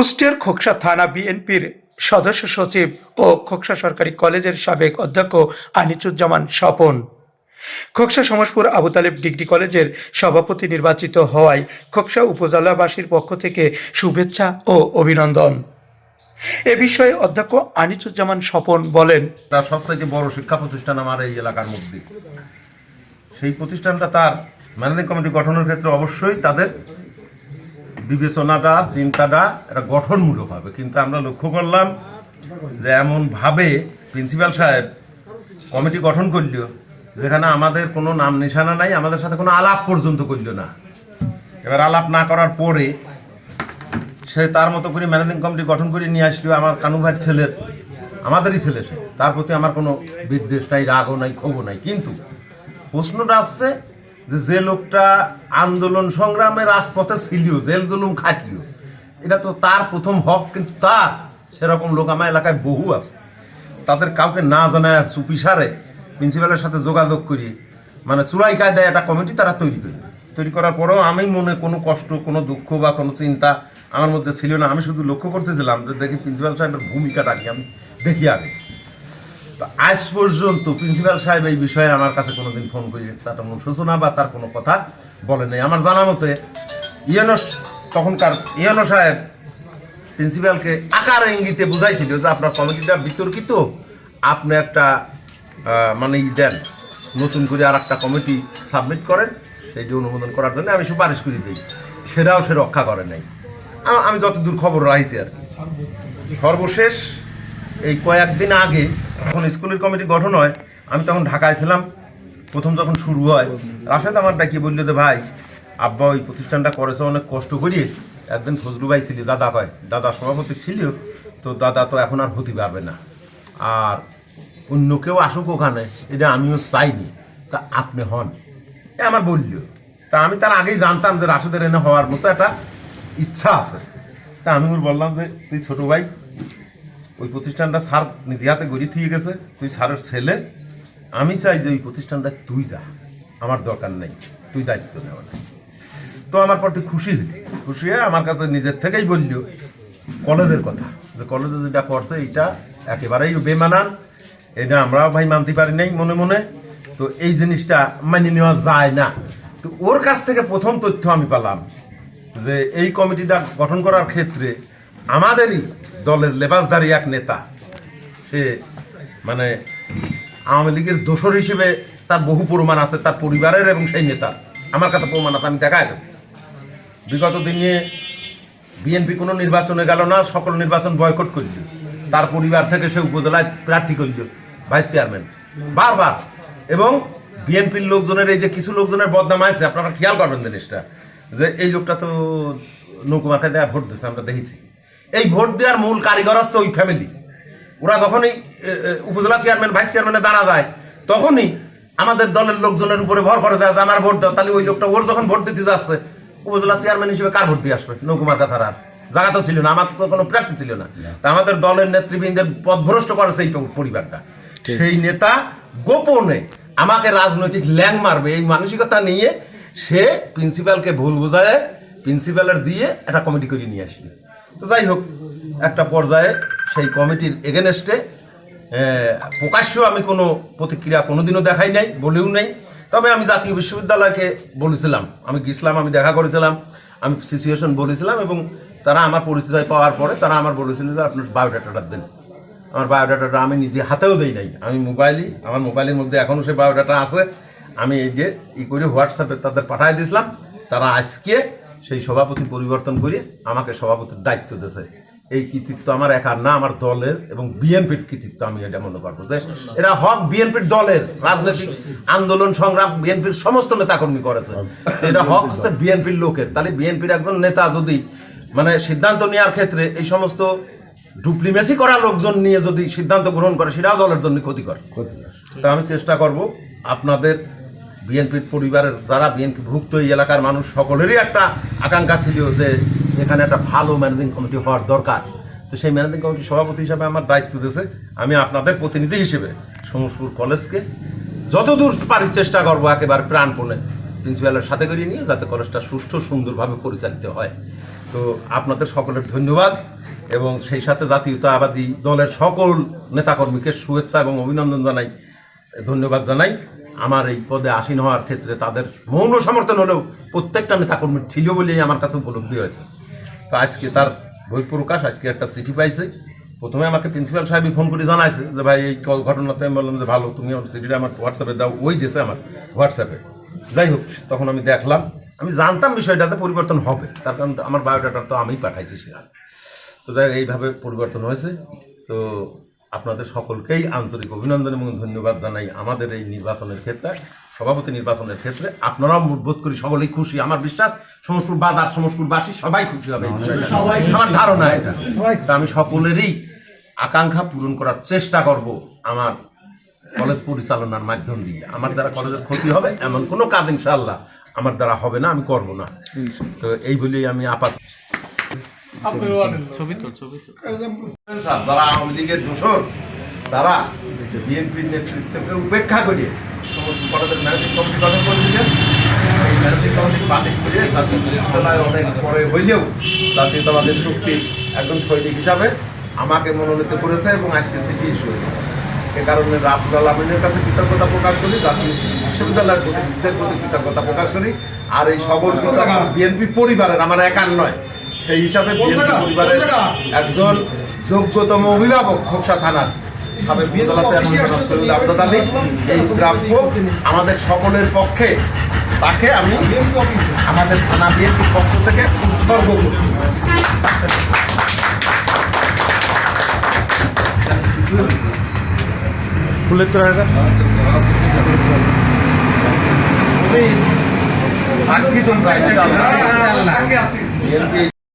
কুষ্টিয়ার খোকসা থানা বিএনপির সদস্য সচিব ও খোকসা সরকারি কলেজের সাবেক অধ্যক্ষ আনিচুজ্জামান স্বপন। খোকসা সমাজপুর আবু তালেব ডিগ্রি কলেজের সভাপতি নির্বাচিত হওয়ায় খোকসা উপজেলাবাসীর পক্ষ থেকে শুভেচ্ছা ও অভিনন্দন। এ বিষয়ে অধ্যক্ষ আনিচুজ্জামান স্বপন বলেন, তার সবথেকে বড় শিক্ষা প্রতিষ্ঠান আমার এই এলাকার মধ্যে। সেই প্রতিষ্ঠানটা তার ম্যানেজিং কমিটি গঠনের ক্ষেত্রে অবশ্যই তাদের বিবেচনাটা, চিন্তাটা এটা গঠনমূলক হবে। কিন্তু আমরা লক্ষ্য করলাম যে এমনভাবে প্রিন্সিপাল সাহেব কমিটি গঠন করল যেখানে আমাদের কোনো নাম নিশানা নাই, আমাদের সাথে কোনো আলাপ পর্যন্ত করল না। এবার আলাপ না করার পরে সে তার মতো করে ম্যানেজিং কমিটি গঠন করে নিয়ে আসলো আমার কানু ভাইয়ের ছেলের আমাদেরই ছেলে সে, তার প্রতি আমার কোনো বিদ্বেষ নাই, রাগও নাই, ক্ষোভও নাই। কিন্তু প্রশ্নটা আসছে যে লোকটা আন্দোলন সংগ্রামের রাজপথে ছিল জেল জুলুম খাটল এটা তো তার প্রথম হক, কিন্তু তার সেরকম লোক আমার এলাকায় বহু আছে। তাদের কাউকে না জানায় চুপি সারে প্রিন্সিপালের সাথে যোগাযোগ করি মানে চূড়াই কায়দায় একটা কমিটি তারা তৈরি করি। তৈরি করার পরেও আমি মনে কোনো কষ্ট, কোনো দুঃখ বা কোনো চিন্তা আমার মধ্যে ছিল না। আমি শুধু লক্ষ্য করতেছিলাম যে দেখি প্রিন্সিপাল সাহেবের ভূমিকাটা কি, আমি দেখি আগে। আজ পর্যন্ত প্রিন্সিপাল সাহেব এই বিষয়ে আমার কাছে কোনোদিন ফোন করি, তার কোনো সূচনা বা তার কোনো কথা বলে নাই। আমার জানা মতে ইয়েনো তখনকার ইয়েনো সাহেব প্রিন্সিপালকে আকার ইঙ্গিতে বুঝাইছিল যে আপনার কমিটিটা বিতর্কিত, আপনি একটা মানে ই দেন, নতুন করে আর একটা কমিটি সাবমিট করেন সেই যে অনুমোদন করার জন্য আমি সুপারিশ করে দিই। সেটাও সে রক্ষা করে নাই। আমি যতদূর খবর রাখছি আর কি। সর্বশেষ এই কয়েকদিন আগে যখন স্কুলের কমিটি গঠন হয়, আমি তখন ঢাকায় ছিলাম। প্রথম যখন শুরু হয়, রাশেদ আমার ডাকিয়ে বলল যে, ভাই, আব্বা ওই প্রতিষ্ঠানটা করেছে অনেক কষ্ট করিয়ে। একদিন ফজলু ভাই ছিল, দাদা কয়, দাদা সভাপতি ছিল, তো দাদা তো এখন আর হতে পারবে না। আর অন্য কেউ আসুক ওখানে, এটা আমিও চাইনি, তা আপনি হন। এ আমার বলল। তা আমি তার আগেই জানতাম যে রাশেদের এনে হওয়ার মতো একটা ইচ্ছা আছে। তা আমি বললাম যে, তুই ছোট ভাই ওই প্রতিষ্ঠানটা স্যার নিজে হাতে গড়ি থুয়ে গেছে। তুই স্যারের ছেলে, আমি চাই যে ওই প্রতিষ্ঠানটা তুই যা। আমার দরকার নেই, তুই দায়িত্ব নেওয়া নেই তো আমার প্রতি খুশি হলি। খুশি হয়ে আমার কাছে নিজের থেকেই বলল, কলেজের কথা, যে কলেজে যেটা করছে এটা একেবারেই বেমানান। এটা আমরাও ভাই মানতে পারি নাই মনে মনে। তো এই জিনিসটা মানিয়ে নেওয়া যায় না। তো ওর কাছ থেকে প্রথম তথ্য আমি পেলাম, যে এই কমিটিটা গঠন করার ক্ষেত্রে আমাদেরই দলের লেবাসধারী এক নেতা। সে মানে আওয়ামী লীগের দোষর হিসেবে তার বহু প্রমাণ আছে, তার পরিবারের এবং সেই নেতা আমার কাছে প্রমাণ আছে, আমি দেখাই দেব। বিগত দিনে বিএনপি কোনো নির্বাচনে গেল না, সকল নির্বাচন বয়কট করল। তার পরিবার থেকে সে উপজেলায় প্রার্থী করল, ভাইস চেয়ারম্যান। বারবার। এবং বিএনপির লোকজনের, এই যে কিছু লোকজনের বদনাম আছে আপনারা খেয়াল করবেন জিনিসটা, যে এই লোকটা তো নৌকুমাকে দেয়া ভোট দিচ্ছে আমরা দেখেছি। এই ভোট দেওয়ার মূল কারিগর হচ্ছে ওই ফ্যামিলি ওরা যখনই উপজেলা চেয়ারম্যান ভাইস চেয়ারম্যানে দাঁড়া যায় তখনই আমাদের দলের লোকজনের উপরে ভর করে দেয় আমার ভোট দাও। তাহলে ওই লোকটা ওর যখন ভোট দিতে যাচ্ছে উপজেলা চেয়ারম্যান হিসেবে কার ভোট দিয়ে আসবে? নৌকুমার কাছার আর। জায়গা তো ছিল না আমার তো কোনো প্রার্থী ছিল না। তা আমাদের দলের নেতৃবৃন্দের পথভ্রষ্ট করেছে এই পরিবারটা। সেই নেতা গোপনে আমাকে রাজনৈতিক ল্যাং মারবে। এই মানসিকতা নিয়ে সে প্রিন্সিপালকে ভুল বোঝায় প্রিন্সিপালের দিয়ে একটা কমিটি করে নিয়ে আসবে তো যাই হোক, একটা পর্যায়ে সেই কমিটির এগেনস্টে প্রকাশ্য আমি কোনো প্রতিক্রিয়া কোনোদিনও দেখাই নাই, বলেও নাই। তবে আমি জাতীয় বিশ্ববিদ্যালয়কে বলেছিলাম, আমি গেছিলাম আমি দেখা করেছিলাম, আমি সিচুয়েশন বলেছিলাম এবং তারা আমার পরিচয় পাওয়ার পরে তারা আমার বলেছিল যে আপনার বায়োডাটাটা দেন। আমার বায়োডাটাটা আমি নিজে হাতেও দেই নাই। আমি মোবাইলই আমার মোবাইলের মধ্যে এখনও সেই বায়োডাটা আছে। আমি এই যে ই করে হোয়াটসঅ্যাপে তাদের পাঠিয়ে দিয়েছিলাম। তারা আজকে সেই সভাপতি পরিবর্তন করে আমাকে সভাপতির দায়িত্ব দিয়েছে। এই কৃতিত্ব আমার একার না আমার দলের এবং বিএনপির কৃতিত্ব আমি এটা মনে করব যে এরা হক বিএনপির দলের রাজনৈতিক আন্দোলন সংগ্রাম বিএনপির সমস্ত নেতাকর্মী করেছে। এটা হক হচ্ছে বিএনপির লোকের। তাহলে বিএনপির একজন নেতা যদি মানে সিদ্ধান্ত নেওয়ার ক্ষেত্রে এই সমস্ত ডুপ্লিমেসি করা লোকজন নিয়ে যদি সিদ্ধান্ত গ্রহণ করে সেটাও দলের জন্য ক্ষতিকর। তা আমি চেষ্টা করব আপনাদের বিএনপির পরিবারের যারা বিএনপি ভুক্ত এই এলাকার মানুষ, সকলেরই একটা আকাঙ্ক্ষা ছিল যে এখানে একটা ভালো ম্যানেজিং কমিটি হওয়ার দরকার। তো সেই ম্যানেজিং কমিটির সভাপতি হিসাবে আমার দায়িত্ব দিয়েছে। আমি আপনাদের প্রতিনিধি হিসেবে সমসপুর কলেজকে যতদূর পারি চেষ্টা করব একেবারে প্রাণপণে প্রিন্সিপালের সাথে করে নিয়ে, যাতে কলেজটা সুষ্ঠু সুন্দরভাবে পরিচালিত হয়। তো আপনাদের সকলের ধন্যবাদ এবং সেই সাথে জাতীয়তাবাদী দলের সকল নেতাকর্মীকে শুভেচ্ছা এবং অভিনন্দন জানাই, ধন্যবাদ জানাই। আমার এই পদে আসীন হওয়ার ক্ষেত্রে তাদের মৌন সমর্থন হলেও প্রত্যেকটা নেতাকর্মীর ছিল বলেই আমার কাছে উপলব্ধি হয়েছে। তো আজকে তার বই প্রকাশ, আজকে একটা চিঠি পাইছে। প্রথমে আমাকে প্রিন্সিপাল সাহেবই ফোন করে জানাইছে যে, ভাই, এই ঘটনাতে আমি বললাম যে, ভালো, তুমি আমার চিঠিটা আমার হোয়াটসঅ্যাপে দাও। ওই দিয়েছে আমার হোয়াটসঅ্যাপে যাই হোক, তখন আমি দেখলাম, আমি জানতাম বিষয়টাতে পরিবর্তন হবে। তার কারণ আমার বায়োডাটা তো আমিই পাঠাইছি সেখানে। তো যাই এইভাবে পরিবর্তন হয়েছে। তো আপনাদের সকলকেই আন্তরিক অভিনন্দন এবং ধন্যবাদ জানাই আমাদের এই নির্বাচনের ক্ষেত্রে সভাপতি নির্বাচনের ক্ষেত্রে। আপনারাও বোধ করি সকলেই খুশি। আমার বিশ্বাস সমস্ত বাদার সমস্পুরবাসী সবাই খুশি হবে। আমার ধারণা এটা। তা আমি সকলেরই আকাঙ্ক্ষা পূরণ করার চেষ্টা করব আমার কলেজ পরিচালনার মাধ্যম দিয়ে। আমার দ্বারা কলেজের ক্ষতি হবে এমন কোনো কাজ ইনশাল্লাহ আমার দ্বারা হবে না আমি করব না। তো এই বলেই আমি আপাত যারা আওয়ামী লীগের দোষর তারা বিএনপির নেতৃত্বকে উপেক্ষা করে সমস্ত কলেজের ম্যানেজিং কমিটি গঠন করেছিলেন। এই ম্যানেজিং কমিটি বাতিল করে জাতীয় বিশ্ববিদ্যালয় অনেক পরে হইলেও জাতীয়তাবাদের শক্তির একজন সৈনিক হিসাবে আমাকে মনোনীত করেছে এবং আজকে চিঠি ইস্যু হয়েছে। এ কারণে রাফুল আলমিনের কাছে কৃতজ্ঞতা প্রকাশ করি জাতীয় বিশ্ববিদ্যালয়ের প্রতিনিধিদের প্রতি কৃতজ্ঞতা প্রকাশ করি। আর এই সকল বিএনপি পরিবারের আমার একার নয়। সেই হিসাবে বিএনপি পরিবারের একজন যোগ্যতম অভিভাবক খোকসা থানার সাবেক সৈয়দ আলী এই প্রাপ্য আমাদের সকলের পক্ষে তাকে আমি আমাদের থানা বিএনপির পক্ষ থেকে উৎসর্গ করি। ইনশাআল্লাহ। বিএনপি